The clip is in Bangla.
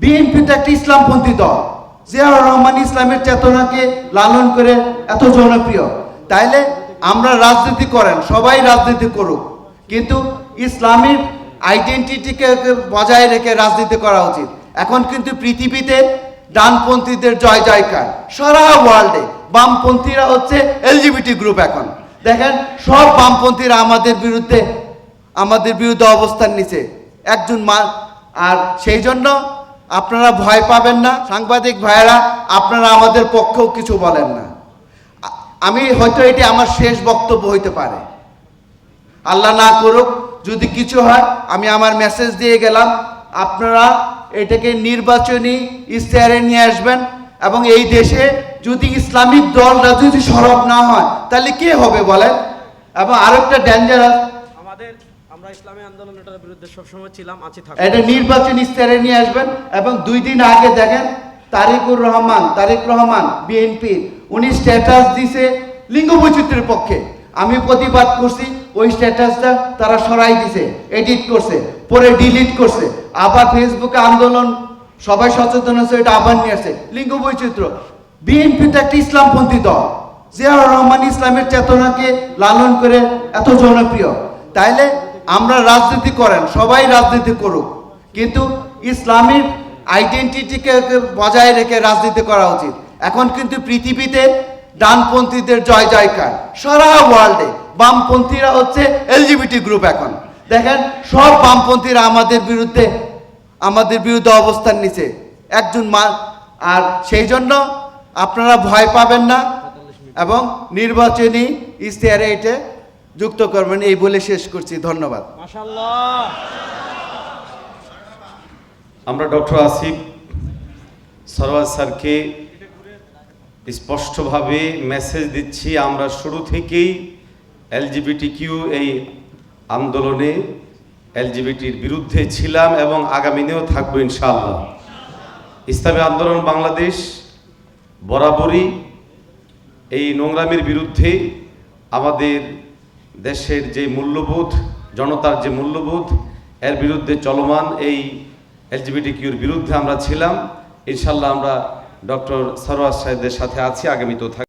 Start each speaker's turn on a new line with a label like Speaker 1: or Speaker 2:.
Speaker 1: বিএনপি তো একটা ইসলামপন্থী দল, জিয়াউর রহমান ইসলামের চেতনাকে লালন করে এত জনপ্রিয়। তাইলে আমরা রাজনীতি করেন, সবাই রাজনীতি করুক। কিন্তু ইসলামের আইডেন্টিটিকে বজায় রেখে রাজনীতি করা উচিত। এখন কিন্তু পৃথিবীতে ডানপন্থীদের জয় জয়কার, সারা ওয়ার্ল্ডে বামপন্থীরা হচ্ছে এলজিবিটি গ্রুপ এখন। দেখেন, সব বামপন্থীরা আমাদের বিরুদ্ধে আমাদের বিরুদ্ধে অবস্থান নিছে। একজন মা আর সেই জন্য আপনারা ভয় পাবেন না, সাংবাদিক ভাইয়েরা, আপনারা আমাদের পক্ষেও কিছু বলেন না। আমি হয়তো এটি আমার শেষ বক্তব্য হইতে পারে। আল্লাহ না করুক, যদি কিছু হয়, আমি আমার মেসেজ দিয়ে গেলাম, আপনারা এটাকে নির্বাচনী ইশতেহারে নিয়ে আসবেন এবং এই দেশে যদি ইসলামিক দলরা যদি সরব না হয়, তাহলে কে হবে বলেন? এবং আরেকটা ডেঞ্জারাস
Speaker 2: আমাদের আমরা ইসলামী আন্দোলনের বিরুদ্ধে সবসময় ছিলাম, আছি, থাকব।
Speaker 1: এটা নির্বাচন ইস্তারে নিয়ে আসবেন এবং দুই দিন আগে দেখেন তারিকুর রহমান, তারিক রহমান বিএনপি উনি স্ট্যাটাস দিছে লিঙ্গ বৈচিত্র্যের পক্ষে। আমি প্রতিবাদ করছি, ওই স্ট্যাটাসটা তারা সরাই দিছে এডিট করছে, পরে ডিলিট করছে। আবার ফেসবুকে আন্দোলন, সবাই সচেতন হচ্ছে এটা আবার নিয়ে আসছে। লিঙ্গ বৈচিত্র্য। বিএনপি তো একটা ইসলামপন্থী দল। জিয়াউর রহমান ইসলামের চেতনাকে লালন করে এত জনপ্রিয়। তাইলে আমরা রাজনীতি করেন, সবাই রাজনীতি করুক। কিন্তু ইসলামের আইডেন্টিটিকে বজায় রেখে রাজনীতি করা উচিত। এখন কিন্তু পৃথিবীতে ডানপন্থীদের জয় জয়কার। সারা ওয়ার্ল্ডে বামপন্থীরা হচ্ছে এলজিবিটি গ্রুপ এখন। দেখেন, সব বামপন্থীরা আমাদের বিরুদ্ধে আমাদের বিরুদ্ধে অবস্থান নিছে। একজন মা, আর সেই জন্য আপনারা ভয় পাবেন না। এবং নির্বাচনী ইশতেহারে এটা যুক্ত করবেন এই বলে শেষ করছি ধন্যবাদ।
Speaker 3: আমরা ডক্টর আসিফ সরওয়াজ স্যারকে স্পষ্টভাবে মেসেজ দিচ্ছি আমরা শুরু থেকেই এলজিবিটি কিউ এই আন্দোলনে এলজিবিটির বিরুদ্ধে ছিলাম এবং আগামী দিনেও থাকব ইনশাআল্লাহ। ইসলামী আন্দোলন বাংলাদেশ বরাবরই এই নোংরামির বিরুদ্ধে আমাদের দেশের যে মূল্যবোধ, জনতার যে মূল্যবোধ, এর বিরুদ্ধে চলমান এই এলজিবিটি কিউর বিরুদ্ধে আমরা ছিলাম। ইনশাল্লাহ আমরা ডক্টর সরোয়ার সাহেবদের সাথে আছি, আগামীতেও থাকব।